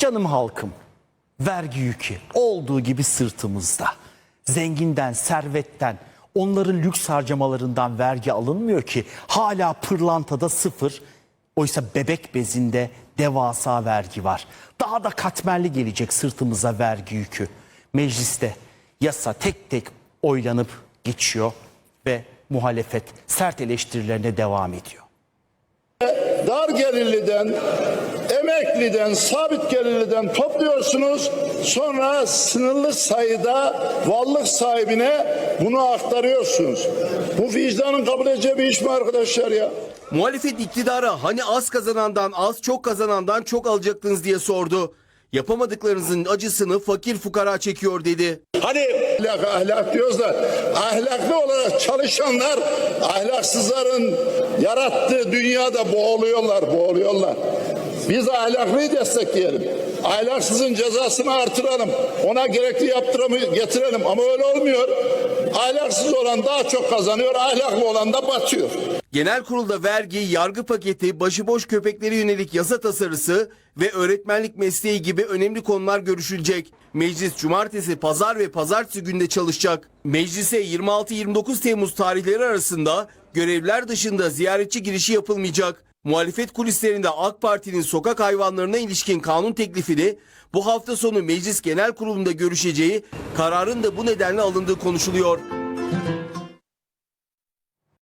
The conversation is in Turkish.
Canım halkım, vergi yükü olduğu gibi sırtımızda. Zenginden, servetten, onların lüks harcamalarından vergi alınmıyor ki. Hala pırlantada sıfır, oysa bebek bezinde devasa vergi var. Daha da katmerli gelecek sırtımıza vergi yükü. Mecliste yasa tek tek oylanıp geçiyor ve muhalefet sert eleştirilerine devam ediyor. Dar gelirliden, emekliden, sabit gelirliden topluyorsunuz. Sonra sınırlı sayıda varlık sahibine bunu aktarıyorsunuz. Bu vicdanın kabul edeceği bir iş mi arkadaşlar ya? Muhalefet iktidara hani az kazanandan az çok kazanandan çok alacaktınız diye sordu. Yapamadıklarınızın acısını fakir fukara çekiyor dedi. Hani ahlak ahlak diyoruz da ahlaklı olarak çalışanlar ahlaksızların yarattığı dünyada boğuluyorlar, boğuluyorlar. Biz ahlaklıyı destekleyelim. Ahlaksızın cezasını artıralım. Ona gerekli yaptıramı getirelim ama öyle olmuyor. Ahlaksız olan daha çok kazanıyor, ahlaklı olan da batıyor. Genel kurulda vergi, yargı paketi, başıboş köpeklere yönelik yasa tasarısı ve öğretmenlik mesleği gibi önemli konular görüşülecek. Meclis cumartesi, pazar ve pazartesi günde çalışacak. Meclise 26-29 Temmuz tarihleri arasında görevler dışında ziyaretçi girişi yapılmayacak. Muhalefet kulislerinde AK Parti'nin sokak hayvanlarına ilişkin kanun teklifini bu hafta sonu Meclis Genel Kurulu'nda görüşeceği, kararın da bu nedenle alındığı konuşuluyor.